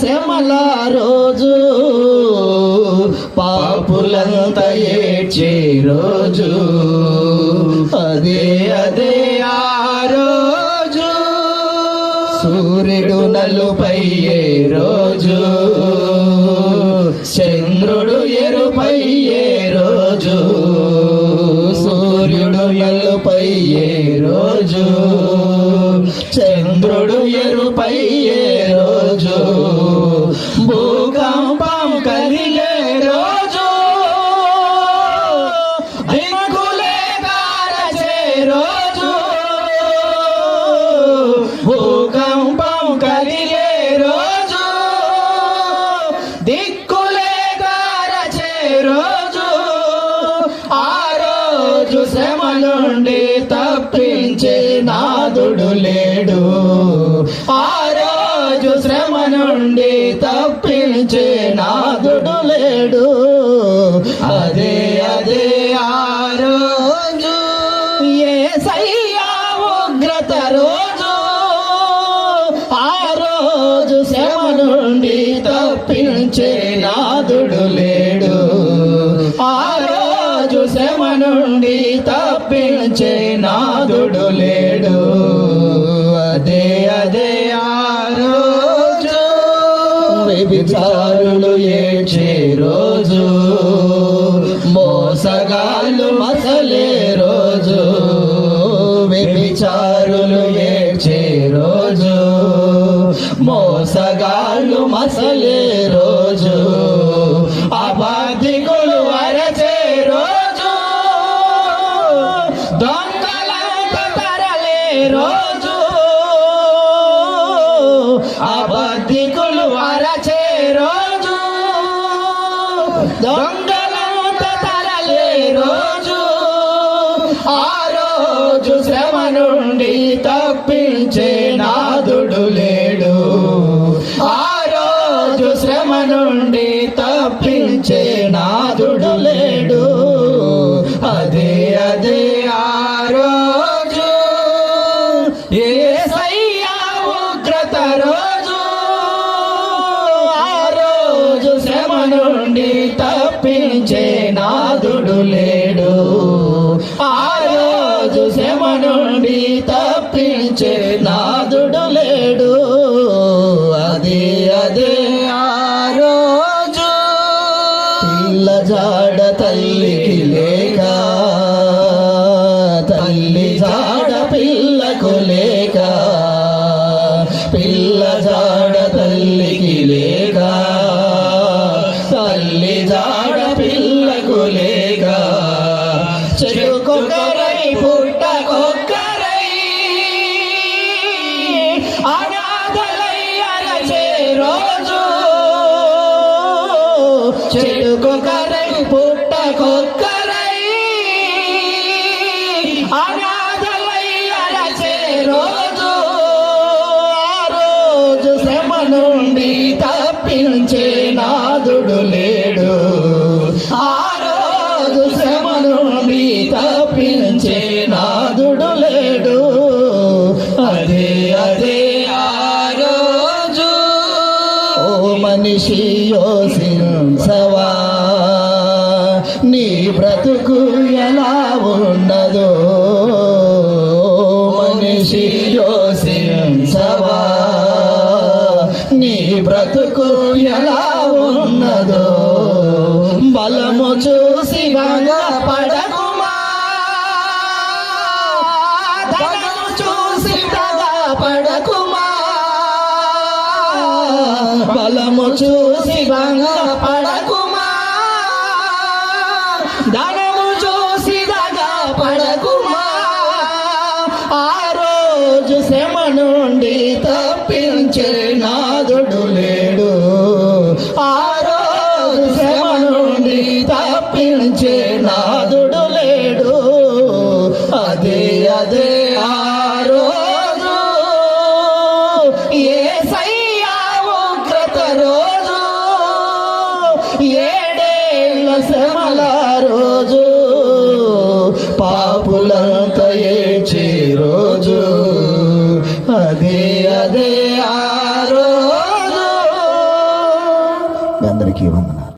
శ్రమల రోజు పాపులంతా ఏడ్చే రోజు. అదే అదే ఆ రోజు సూర్యుడు నలుపయ్యే రోజు. చంద్రుడు ఎరుపయ్యే. దేవుడు లేడు. ఆ రోజు శ్రమ నుండి తప్పించే నాదుడు లేడు. అదే అదే ఆ రోజు. ఏ సయ్యా ఉగ్రత రోజు. ఆ రోజు శ్రమ నుండి తప్పించే వ్యభిచారులు ఏడ్చే రోజు మోసగాలు మసలే రోజు వ్యభిచారులు ఏడ్చే రోజు మోసగాళ్ళు మసలే రోజు అబాధికులు అరచే రోజు దొంగలంత తరలే రోజు. ఆ రోజు శ్రమ నుండి తప్పించే నాదుడు లేడు. ఆ రోజు శ్రమ నుండి తప్పించే నాదుడు లేడు. అదే అదే ఆ రోజు ఏ సయ్యా ఉగ్రత రోజు. ఆ రోజు శ్రమ నుండి తప్పించే నాదుడు లేడు. ఆ శ్రమ నుండి తప్పించే నాదుడు లేడు. అదే అదే ఆ రోజు పిల్ల జాడ తల్లికి లేక తల్లి జాడ పిల్లకు లేక చెడుకొకరై పుట్టకొక్కరై అనాథలై అరచే రోజు ఆ రోజు శ్రమ నుండి తప్పించే నాదుడు లేడు. ఆ రోజు శ్రమ నుండి తప్పించే నాదుడు లేడు. అదే అదే ఆ రోజు ఓ మనిషి యోసించవా నీ బ్రతుకు ఎలా ఉండదో మనిషి యోసించవా? నీ బ్రతుకు ఎలా ఉన్నదో బలము చూసి భంగపడకుమా ధనము చూసి పడకుమా బలము చూసి భంగపడకుమా మించే నాదుడు లేడు. అదే అదే ఆ రోజు ఏసయ్యా క్రత రోజు. ఏడేళ్ళ శ్రమల రోజు. పాపులంత ఏడ్చే రోజు. అదే అదే ఆ రోజు. అందరికీ వందన